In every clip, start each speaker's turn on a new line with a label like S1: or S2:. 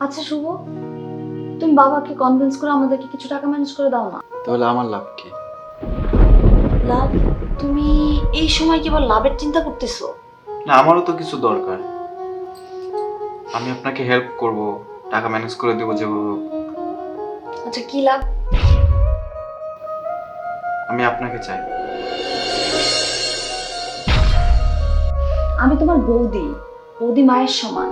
S1: আচ্ছা শুভ। তুমি বাবাকে কনভিন্স করে আমাদেরকে কিছু টাকা ম্যানেজ করে দাও না।
S2: তাহলে আমার লাভ কি?
S1: লাভ? তুমি এই সময় কেবল লাভের চিন্তা করতেছো?
S2: না আমারও তো কিছু দরকার। আমি আপনাকে হেল্প করব টাকা ম্যানেজ করে দেবো যেভাবে হোক।
S1: আচ্ছা কি লাভ?
S2: আমি আপনাকে চাই।
S1: আমি তোমার বৌদি বৌদি মায়ের সমান।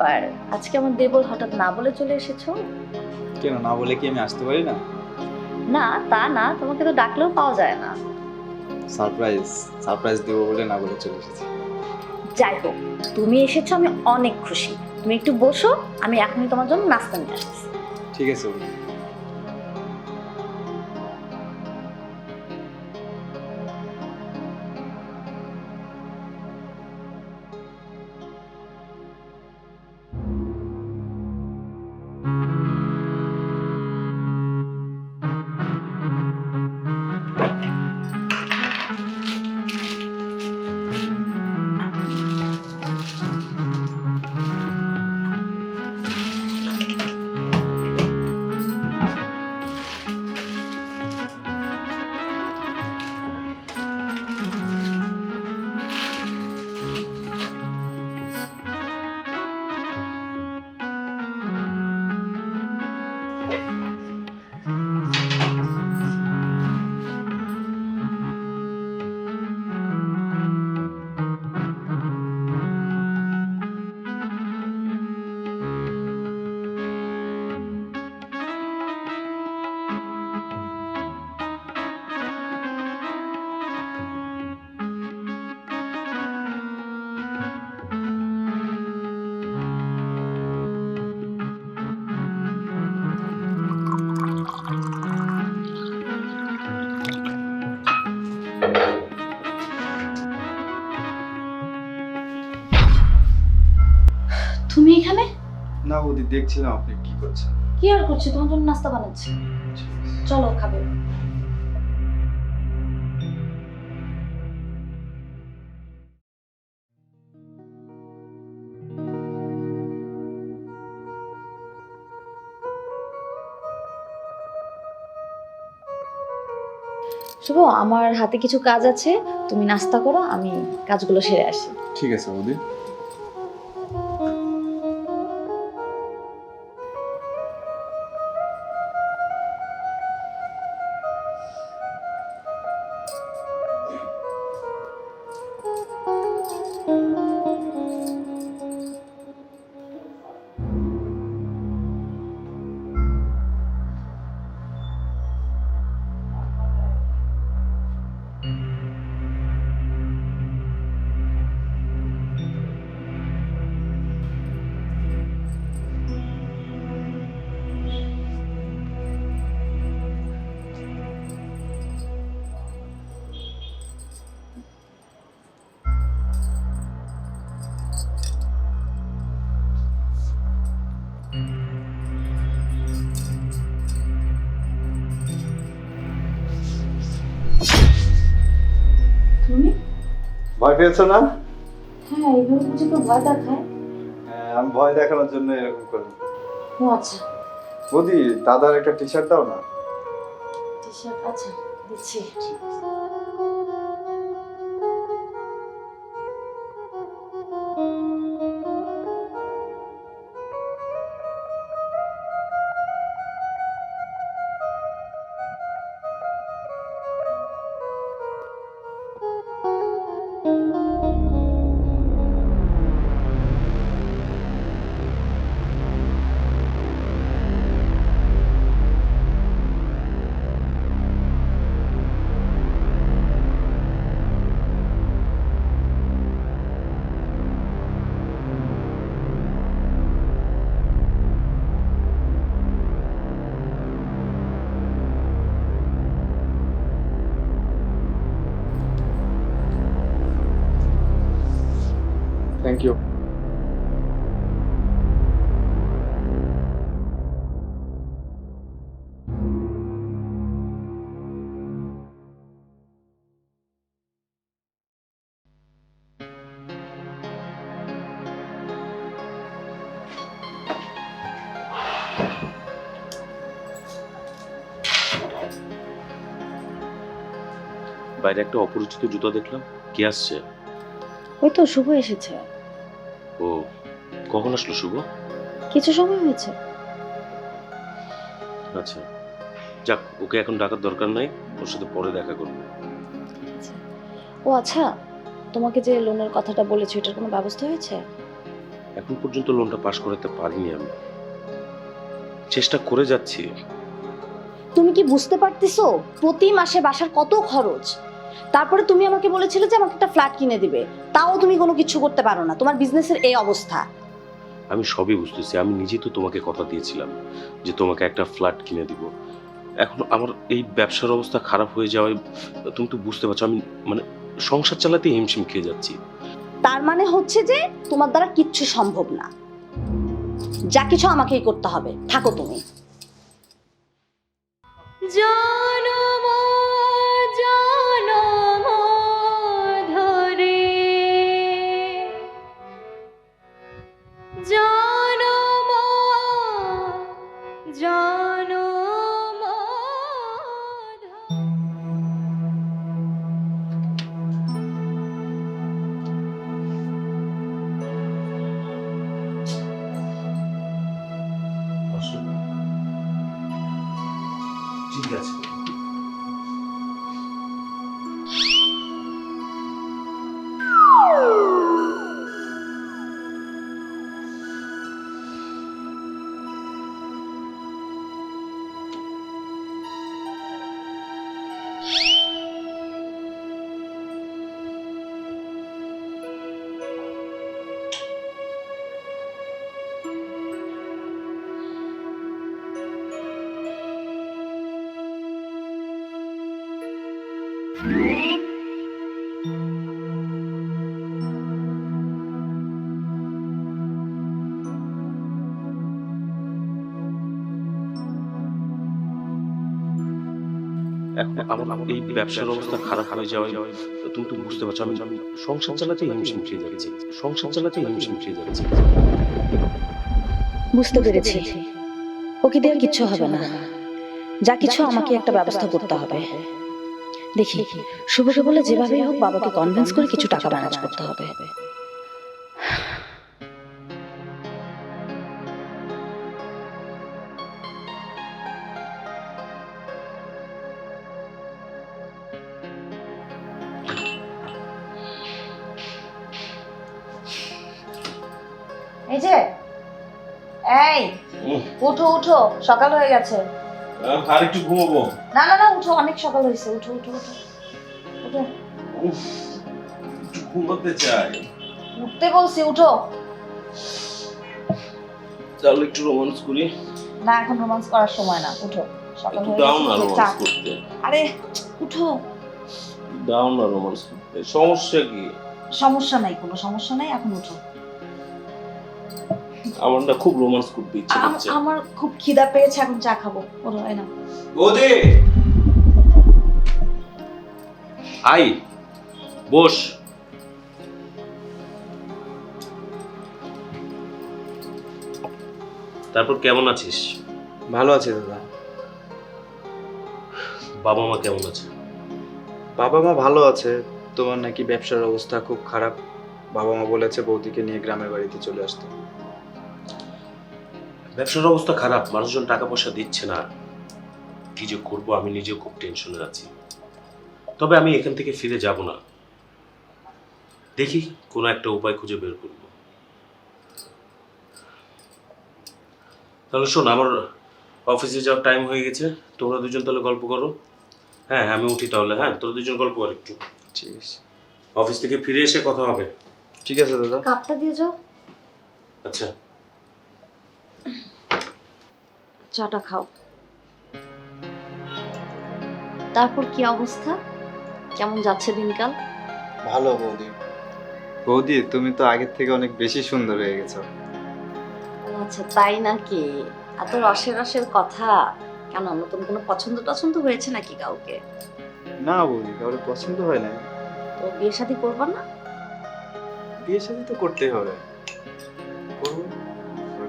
S1: ব্যাপার। আজকে আমার দেবল হঠাৎ না বলে চলে এসেছ?
S2: কেন না বলে কি আমি আসতে পারি না?
S1: না তা না তোমাকে তো ডাকলেও পাওয়া যায় না।
S2: সারপ্রাইজ সারপ্রাইজ দেবো বলে না বলে চলে এসেছি।
S1: যাই হোক তুমি এসেছ আমি অনেক খুশি। তুমি একটু বসো আমি এখনই তোমার জন্য নাস্তা নিয়ে আসছি।
S2: ঠিক আছে বৌদি দেখছিলাম আপনি কি করছেন?
S1: কি আর করছি? তোমার জন্য নাস্তা বানাচ্ছি। চলো খাবে। শুভ আমার হাতে কিছু কাজ আছে। তুমি নাস্তা করো আমি কাজগুলো সেরে আসি।
S2: ঠিক আছে বৌদি। ভয় পেয়েছ না?
S1: হ্যাঁ এইভাবে বুঝি তো ভয় দেখায়।
S2: হ্যাঁ আমি ভয় দেখানোর জন্য এরকম করি।
S1: ও আচ্ছা।
S2: বৌদি দাদার একটা টি শার্ট দাও না।
S1: টি শার্ট আচ্ছা দিচ্ছি।
S2: থ্যাংক ইউ
S3: বাইরে একটা অপরিচিত জুতো দেখলাম। কে আসছে?
S1: ওই তো শুভ এসেছে।
S3: ও কখন আসলো শুভ?
S1: কিছু সময় হয়েছে।
S3: আচ্ছা যাক ওকে এখন ডাকার দরকার নাই ওর সাথে পরে দেখা করব।
S1: ও আচ্ছা তোমাকে যে লোনের কথাটা বলেছি এটার কোনো ব্যবস্থা হয়েছে?
S3: এখন পর্যন্ত লোনটা পাশ করাতে পারিনি আমি। চেষ্টা করে যাচ্ছি।
S1: তুমি কি বুঝতে পারতেছো? প্রতি মাসে বাসার কত খরচ? তারপরে তুমি আমাকে বলেছিলে যে আমাকে একটা ফ্ল্যাট কিনে দিবে। তাও তুমি কোনো কিছু করতে পারো না। তোমার বিজনেসের এই অবস্থা।
S3: আমি সবই বুঝতেছি। আমি নিজেই তো তোমাকে কথা দিয়েছিলাম যে তোমাকে একটা ফ্ল্যাট কিনে দিব। এখন আমার এই ব্যবসার অবস্থা খারাপ হয়ে যাওয়ায় তুমি তো বুঝতে পারছ আমি মানে সংসার চালাতে হিমশিম খেয়ে যাচ্ছি।
S1: তার মানে হচ্ছে যে তোমার দ্বারা কিচ্ছু সম্ভব না। যা কিছু আমাকেই করতে হবে। থাকো তুমি।
S4: জনম
S3: ঠিক আছে। আমার এই ব্যবসার অবস্থা খারাপ হয়ে যাওয়ায় তুমি তো বুঝতে পারছ আমি আমি সংসার চালাতে হিমশিম খেয়ে যাচ্ছি। সংসার চালাতে হিমশিম খেয়ে যাচ্ছি।
S1: বুঝতে পেরেছি। ওকে দেওয়ার কিচ্ছু হবে না। যা কিছু আমাকে একটা ব্যবস্থা করতে হবে। দেখি শুভকে বলে যেভাবেই হোক বাবাকে কনভিন্স করে কিছু টাকা ম্যানেজ করতে হবে। এই যে এই উঠো উঠো সকাল হয়ে গেছে।
S3: আর একটু ঘুমাবো?
S1: না না না উঠো অনেক সকাল হয়েছে উঠো উঠো উঠো। উঠো।
S3: একটু ঘুমাতে চাই।
S1: উঠতে বলছি উঠো।
S3: তাহলে একটু রোমান্স করি।
S1: না এখন রোমান্স করার সময় না উঠো। সকাল হয়ে
S3: দাও না রোমান্স করতে।
S1: আরে উঠো।
S3: দাও না রোমান্স করতে। সমস্যা কি?
S1: সমস্যা নাই কোনো সমস্যা নাই এখন উঠো।
S3: আমার না খুব রোমান্স করতে ইচ্ছে করছে
S1: আমার খুব খিদা পেয়েছে এখন চা খাব এই না।
S3: বৌদি! আই বস। তারপর কেমন আছিস?
S2: ভালো আছি দাদা।
S3: বাবা মা কেমন আছে?
S2: বাবা মা ভালো আছে তোমার নাকি ব্যবসার অবস্থা খুব খারাপ? বাবা মা বলেছে বৌদিকে নিয়ে গ্রামের বাড়িতে চলে আসতে।
S3: ব্যবসার অবস্থা খারাপ মানুষজন টাকা পয়সা দিচ্ছে না। কি যে করব আমি নিজেও খুব টেনশনে আছি। তবে আমি এখান থেকে ফিরে যাব না। দেখি কোনো একটা উপায় খুঁজে বের করব। তাহলে শোন আমার অফিসে যাওয়ার টাইম হয়ে গেছে। তোমরা দুজন তাহলে গল্প করো। হ্যাঁ আমি উঠি তাহলে। হ্যাঁ তোরা দুজন গল্প কর একটু।
S2: ঠিক আছে।
S3: অফিস থেকে ফিরে এসে কথা হবে।
S2: ঠিক আছে দাদা।
S1: কাপটা দিয়ে যাও।
S3: আচ্ছা।
S1: চাটা খাও। তারপর কি অবস্থা? কেমন যাচ্ছে দিনকাল?
S2: ভালো বৌদি। বৌদি তুমি তো আগের থেকে অনেক বেশি সুন্দর হয়ে গেছো।
S1: আচ্ছা তাই নাকি? এত রসের রসের কথা। কেন নতুন কোনো পছন্দ টছন্দ হয়েছে নাকি কাউকে?
S2: না বৌদি কাউরে পছন্দ হয় না
S1: তো বিয়ে শাদি করব না?
S2: বিয়ে শাদি তো করতেই হবে। করব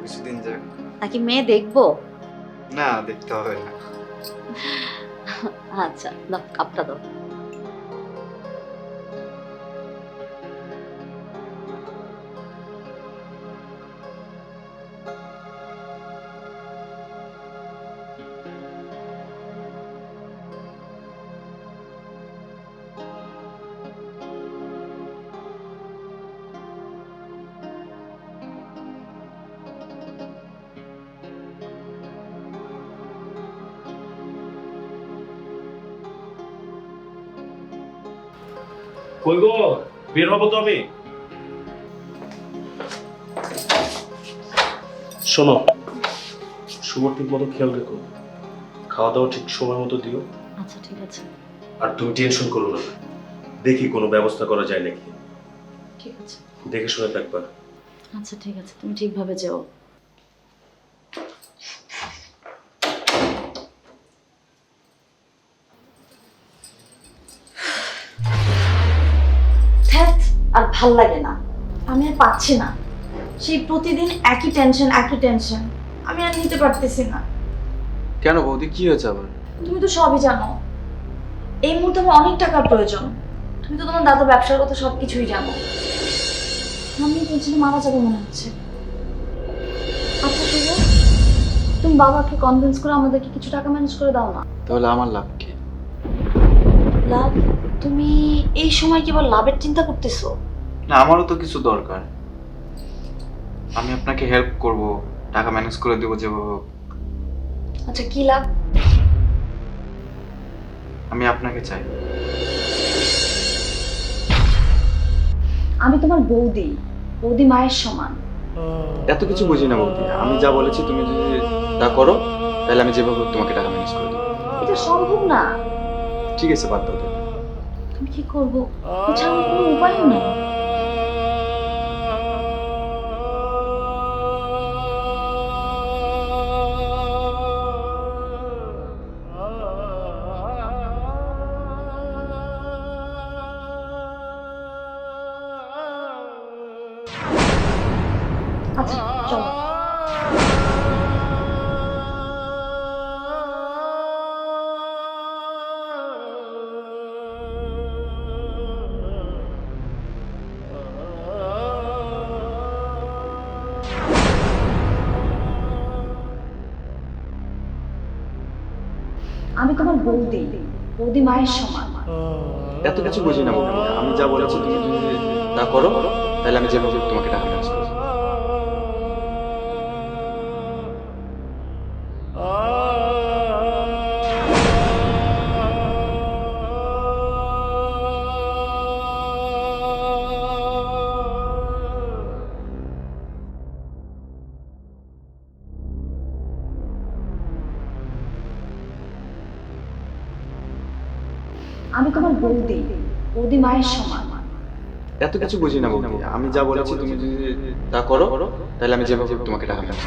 S2: কিছুদিন যাক।
S1: নাকি মেয়ে দেখব?
S2: না দেখতে হবে না।
S1: আচ্ছা দাও কাপটা দাও।
S3: কই গো? বের হব তো আমি। শোনো শুভর ঠিক মতো খেয়াল রেখো। খাওয়া দাওয়া ঠিক সময় মতো দিও।
S1: আচ্ছা ঠিক আছে।
S3: আর তুমি টেনশন করো না। দেখি কোনো ব্যবস্থা করা যায় নাকি।
S1: ঠিক আছে।
S3: দেখে শুনে থাকবা।
S1: আচ্ছা ঠিক আছে। তুমি ঠিকভাবে যেও। ভালো লাগে না। আমি আর পাচ্ছি না। সেই প্রতিদিন একই টেনশন একই টেনশন আমি আর নিতে পারতেছি না।
S2: কেন বৌদি কি হয়েছে আবার?
S1: তুমি তো সবই জানো। এই মুহূর্তে আমার অনেক টাকার প্রয়োজন। তুমি তো তোমার দাদা ব্যবসার কথা সব কিছুই জানো। আমি টেনশনে মারা যাবে মনে হচ্ছে। আচ্ছা শুভ তুমি বাবাকে কনভিন্স করে আমাদেরকে কিছু টাকা ম্যানেজ করে দাও না।
S2: তাহলে আমার লাভ কি?
S1: লাভ? তুমি এই সময় কেবল লাভের চিন্তা করতেছো?
S2: না আমারও তো কিছু দরকার। আমি আপনাকে হেল্প করব টাকা ম্যানেজ করে দেবো যেভাবে হোক।
S1: আচ্ছা কি লাভ?
S2: আমি আপনাকে চাই।
S1: আমি তোমার বৌদি বৌদি মায়ের সমান।
S2: এত কিছু বুঝি না বৌদি। আমি যা বলেছি তুমি যদি তা করো তাহলে আমি যেভাবে হোক তোমাকে টাকা ম্যানেজ করে দেবো।
S1: এটা সম্ভব না।
S2: ঠিক আছে বাদ দাও।
S1: আমি কি করব? এছাড়া কোনো উপায় নেই। আমি তোমার বৌদি। বৌদি মায়ের সমান।
S2: এত কিছু বুঝি না আমি যা বলেছি তুমি তা করো, তাহলে আমি যেভাবে তোমাকে টাকা
S1: ট্রান্সফার সমান।
S2: এত কিছু বুঝি না বৌদি আমি যা বলেছি তুমি যদি তা করো, তাহলে আমি যেভাবে তোমাকে টাকা দেবো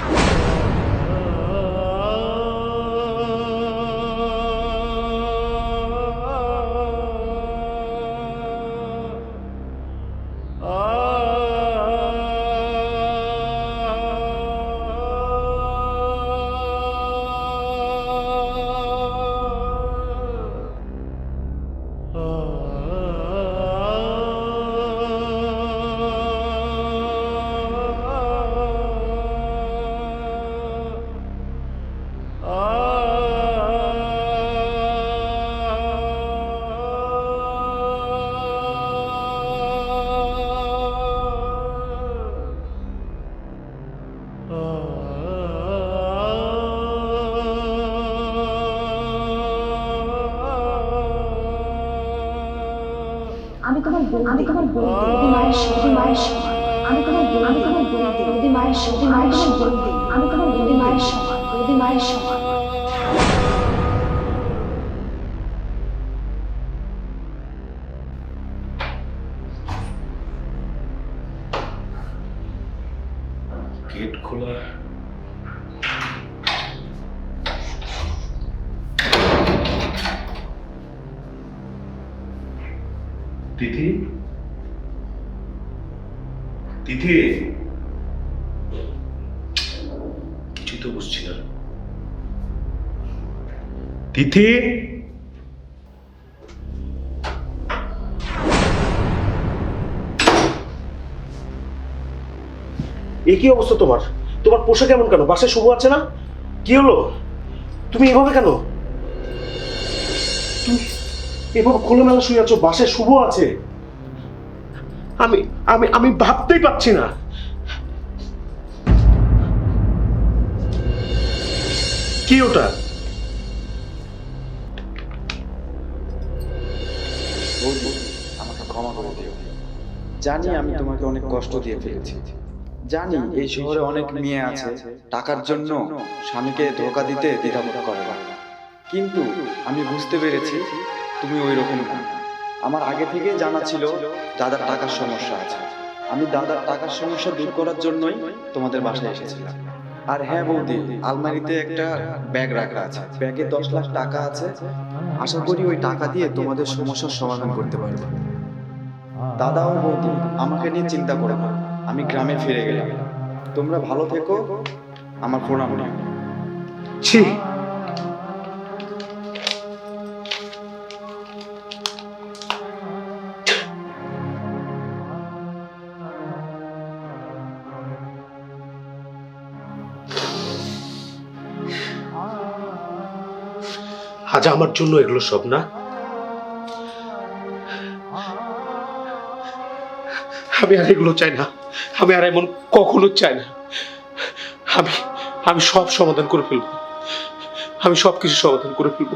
S1: আমি তোমার বন্দি মায়ের সঙ্গে মায়ের সমান আমি তোমার আমি তোমার বন্দি বন্দি মায়ের সঙ্গে মায়ের বন্দি আমি তোমার বন্দি মায়ের সমান বন্দি মায়ের সমান
S3: খোলা। তিথি? তিথি? কিছুই তো বুঝছি না। তিথি? এ কি অবস্থা তোমার? তোমার পোশাক এমন কেন? বাসায় শুভ আছে না? কি হলো? তুমি এভাবে কেন? এভাবে খোলামেলা শুয়ে আছো, বাসায় শুভ আছে। আমি আমি আমি ভাবতেই পারছি না। কি ওটা?
S2: আমাকে ক্ষমা করে দিও। জানি আমি তোমাকে অনেক কষ্ট দিয়ে ফেলেছি। জানি এই শহরে অনেক মেয়ে আছে, টাকার জন্য স্বামীকে ধোকা দিতে দ্বিধাবোধ করে কিন্তু আমি বুঝতে পেরেছি তুমি ওই রকম আমার আগে থেকে জানা ছিল দাদার টাকার সমস্যা আছে। আমি দাদার টাকার সমস্যা দূর করার জন্যই তোমাদের বাসায় এসেছিলাম। আর হ্যাঁ বৌদি, আলমারিতে একটা ব্যাগ রাখা আছে। ব্যাগে দশ লাখ টাকা আছে। আশা করি ওই টাকা দিয়ে তোমাদের সমস্যার সমাধান করতে পারবে। দাদা ও বৌদি, আমাকে নিয়ে চিন্তা করো না। আমি গ্রামে ফিরে গেলাম। তোমরা ভালো থেকো। আমার প্রণাম
S3: ছি। আজ আমার জন্য এগুলো সব না? আমি আর এগুলো চাই না। আমি আর এমন কখনো চাই না। আমি আমি সব সমাধান করে ফেলব। আমি সব কিছু সমাধান করে ফেলব।